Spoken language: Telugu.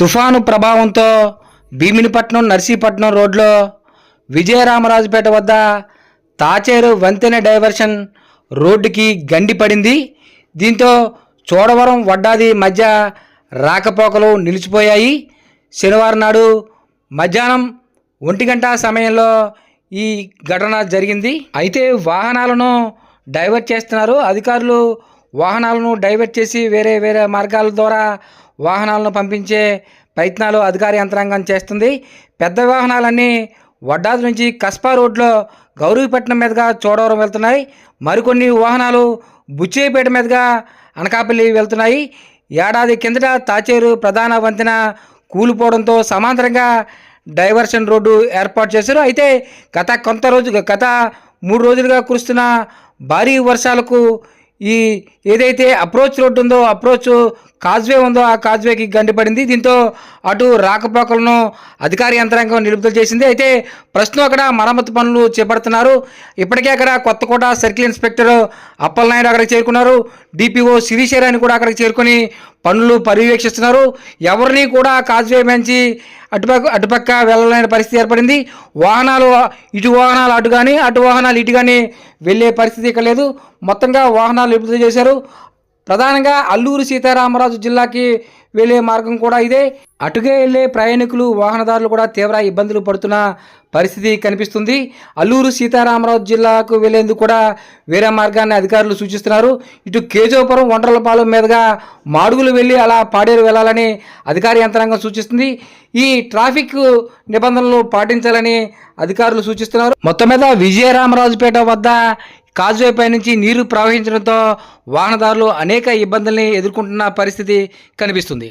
తుఫాను ప్రభావంతో భీమినిపట్నం నర్సీపట్నం రోడ్లో విజయరామరాజుపేట వద్ద తాచేరు వంతెన డైవర్షన్ రోడ్డుకి గండి పడింది. దీంతో చోడవరం వడ్డాది మధ్య రాకపోకలు నిలిచిపోయాయి. శనివారం నాడు మధ్యాహ్నం ఒంటి గంట సమయంలో ఈ ఘటన జరిగింది. అయితే వాహనాలను డైవర్ట్ చేస్తున్నారు. అధికారులు వాహనాలను డైవర్ట్ చేసి వేరే వేరే మార్గాల ద్వారా వాహనాలను పంపించే ప్రయత్నాలు అధికార యంత్రాంగం చేస్తుంది. పెద్ద వాహనాలన్నీ వడ్డాది నుంచి కస్పా రోడ్లో గౌరీపట్నం మీదుగా చోడవరం వెళ్తున్నాయి. మరికొన్ని వాహనాలు బుచ్చేపేట మీదుగా అనకాపల్లి వెళ్తున్నాయి. ఏడాది కిందట తాచేరు ప్రధాన వంతెన కూలిపోవడంతో సమాంతరంగా డైవర్షన్ రోడ్డు ఏర్పాటు చేశారు. అయితే గత కొంత రోజు గత మూడు రోజులుగా కురుస్తున్న భారీ వర్షాలకు ఈ ఏదైతే అప్రోచ్ రోడ్డు ఉందో అప్రోచ్ కాజ్వే ఉందో ఆ కాజ్వేకి గండిపడింది దీంతో అటు రాకపోకలను అధికార యంత్రాంగం నిలుపుదల చేసింది. అయితే ప్రస్తుతం అక్కడ మరమ్మతు పనులు చేపడుతున్నారు. ఇప్పటికే అక్కడ కొత్తకోట సర్కిల్ ఇన్స్పెక్టర్ అప్పలనాయుడు అక్కడికి చేరుకున్నారు. డిపిఓ శిరీశరాని కూడా అక్కడికి చేరుకొని పనులు పర్యవేక్షిస్తున్నారు. ఎవరిని కూడా కాజ్వే మంచి అటుపక్క అటుపక్క వెళ్ళలేని పరిస్థితి ఏర్పడింది. వాహనాలు ఇటు వాహనాలు అటు కానీ అటు వాహనాలు ఇటు కానీ వెళ్ళే పరిస్థితి ఇక్కడ లేదు. మొత్తంగా వాహనాలు విడుదల చేశారు. ప్రధానంగా అల్లూరు సీతారామరాజు జిల్లాకి వెళ్ళే మార్గం కూడా ఇదే. అటుగా వెళ్ళే ప్రయాణికులు వాహనదారులు కూడా తీవ్ర ఇబ్బందులు పడుతున్న పరిస్థితి కనిపిస్తుంది. అల్లూరు సీతారామరాజు జిల్లాకు వెళ్ళేందుకు కూడా వేరే మార్గాన్ని అధికారులు సూచిస్తున్నారు. ఇటు కేజోపురం వండ్రలపాలెం మీదుగా మాడుగులు వెళ్ళి అలా పాడేరు వెళ్ళాలని అధికార యంత్రాంగం సూచిస్తుంది. ఈ ట్రాఫిక్ నిబంధనలు పాటించాలని అధికారులు సూచిస్తున్నారు. మొత్తం మీద విజయరామరాజుపేట వద్ద కాజువేపై నుంచి నీరు ప్రవహించడంతో వాహనదారులు అనేక ఇబ్బందుల్ని ఎదుర్కొంటున్న పరిస్థితి కనిపిస్తుంది.